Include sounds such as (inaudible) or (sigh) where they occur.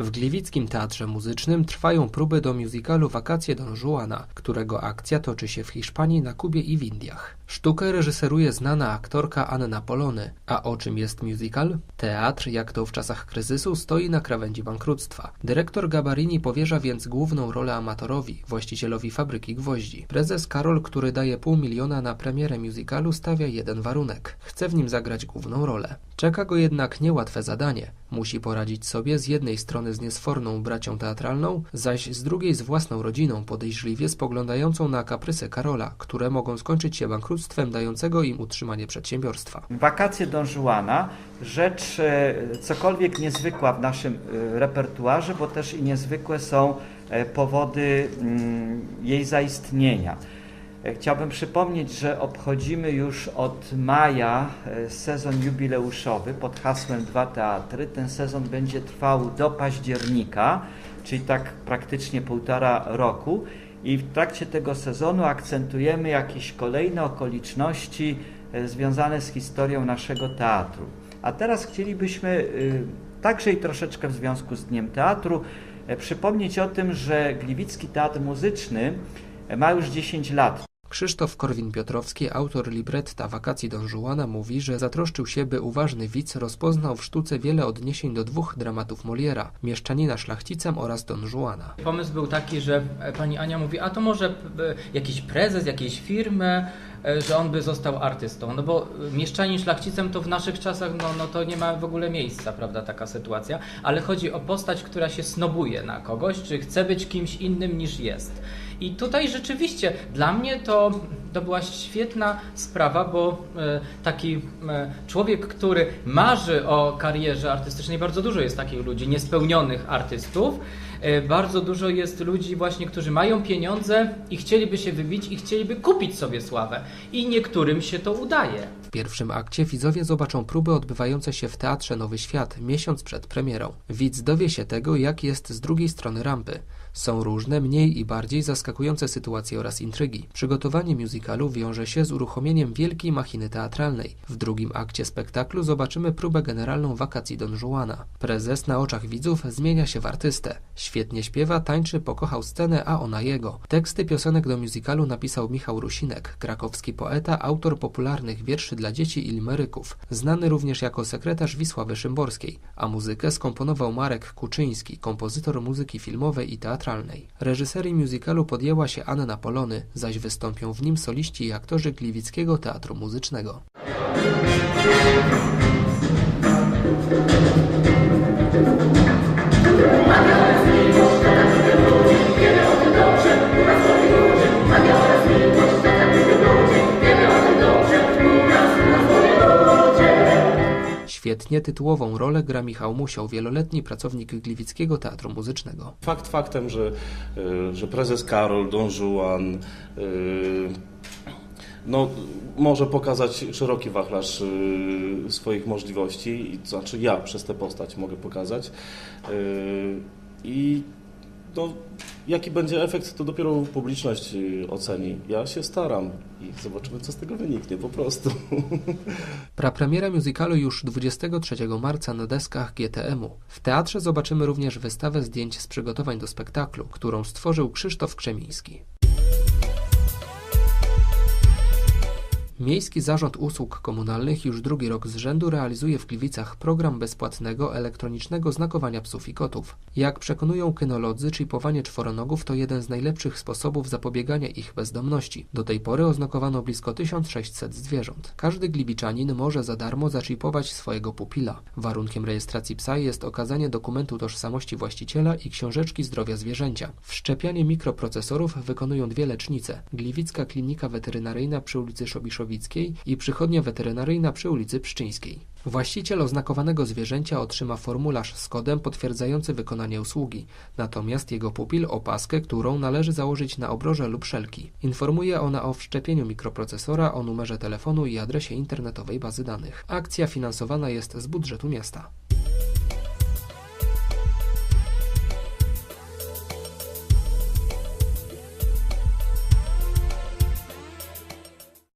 W Gliwickim Teatrze Muzycznym trwają próby do musicalu Wakacje Don Juana, którego akcja toczy się w Hiszpanii, na Kubie i w Indiach. Sztukę reżyseruje znana aktorka Anna Polony. A o czym jest musical? Teatr, jak to w czasach kryzysu, stoi na krawędzi bankructwa. Dyrektor Gabarini powierza więc główną rolę amatorowi, właścicielowi fabryki gwoździ. Prezes Karol, który daje pół miliona na premierę musicalu, stawia jeden warunek. Chce w nim zagrać główną rolę. Czeka go jednak niełatwe zadanie. Musi poradzić sobie z jednej strony z niesforną bracią teatralną, zaś z drugiej z własną rodziną, podejrzliwie spoglądającą na kaprysy Karola, które mogą skończyć się bankructwem dającego im utrzymanie przedsiębiorstwa. Wakacje Don Juana, rzecz e, cokolwiek niezwykła w naszym e, repertuarze, bo też i niezwykłe są e, powody mm, jej zaistnienia. E, Chciałbym przypomnieć, że obchodzimy już od maja e, sezon jubileuszowy pod hasłem Dwa Teatry. Ten sezon będzie trwał do października, czyli tak praktycznie półtora roku. I w trakcie tego sezonu akcentujemy jakieś kolejne okoliczności e, związane z historią naszego teatru. A teraz chcielibyśmy także i troszeczkę w związku z Dniem Teatru przypomnieć o tym, że Gliwicki Teatr Muzyczny ma już 10 lat. Krzysztof Korwin-Piotrowski, autor libretta Wakacji Don Juana, mówi, że zatroszczył się, by uważny widz rozpoznał w sztuce wiele odniesień do dwóch dramatów Moliera, Mieszczanina szlachcicem oraz Don Juana. Pomysł był taki, że e, pani Ania mówi, a to może e, jakiś prezes jakiejś firmy, e, że on by został artystą. No bo mieszczanin szlachcicem to w naszych czasach, no, no to nie ma w ogóle miejsca, prawda, taka sytuacja. Ale chodzi o postać, która się snobuje na kogoś, czy chce być kimś innym niż jest. I tutaj rzeczywiście dla mnie to, to była świetna sprawa, bo e, taki e, człowiek, który marzy o karierze artystycznej, bardzo dużo jest takich ludzi, niespełnionych artystów. E, Bardzo dużo jest ludzi właśnie, którzy mają pieniądze i chcieliby się wybić i chcieliby kupić sobie sławę. I niektórym się to udaje. W pierwszym akcie widzowie zobaczą próby odbywające się w Teatrze Nowy Świat miesiąc przed premierą. Widz dowie się tego, jak jest z drugiej strony rampy. Są różne, mniej i bardziej zaskakujące sytuacje oraz intrygi. Przygotowanie musicalu wiąże się z uruchomieniem wielkiej machiny teatralnej. W drugim akcie spektaklu zobaczymy próbę generalną wakacji Don Juana. Prezes na oczach widzów zmienia się w artystę. Świetnie śpiewa, tańczy, pokochał scenę, a ona jego. Teksty piosenek do musicalu napisał Michał Rusinek, krakowski poeta, autor popularnych wierszy dla dzieci i limeryków, znany również jako sekretarz Wisławy Szymborskiej, a muzykę skomponował Marek Kuczyński, kompozytor muzyki filmowej i teatralnej. Reżyserii musicalu podjęła się Anna Polony, zaś wystąpią w nim soliści i aktorzy Gliwickiego Teatru Muzycznego. Świetnie tytułową rolę gra Michał Musiał, wieloletni pracownik Gliwickiego Teatru Muzycznego. Fakt faktem, że, y, że prezes Karol, Don Juan y, no, może pokazać szeroki wachlarz y, swoich możliwości, znaczy ja przez tę postać mogę pokazać. I no, jaki będzie efekt, to dopiero publiczność y, oceni. Ja się staram i zobaczymy, co z tego wyniknie po prostu. (laughs) Prapremiera musicalu już 23 marca na deskach GTM-u. W teatrze zobaczymy również wystawę zdjęć z przygotowań do spektaklu, którą stworzył Krzysztof Krzemiński. Miejski Zarząd Usług Komunalnych już drugi rok z rzędu realizuje w Gliwicach program bezpłatnego elektronicznego znakowania psów i kotów. Jak przekonują kynolodzy, chipowanie czworonogów to jeden z najlepszych sposobów zapobiegania ich bezdomności. Do tej pory oznakowano blisko 1600 zwierząt. Każdy gliwiczanin może za darmo zaczipować swojego pupila. Warunkiem rejestracji psa jest okazanie dokumentu tożsamości właściciela i książeczki zdrowia zwierzęcia. Wszczepianie mikroprocesorów wykonują dwie lecznice. Gliwicka Klinika Weterynaryjna przy ulicy Szobiszowickiej i przychodnia weterynaryjna przy ulicy Pszczyńskiej. Właściciel oznakowanego zwierzęcia otrzyma formularz z kodem potwierdzający wykonanie usługi, natomiast jego pupil opaskę, którą należy założyć na obroże lub szelki. Informuje ona o wszczepieniu mikroprocesora, o numerze telefonu i adresie internetowej bazy danych. Akcja finansowana jest z budżetu miasta.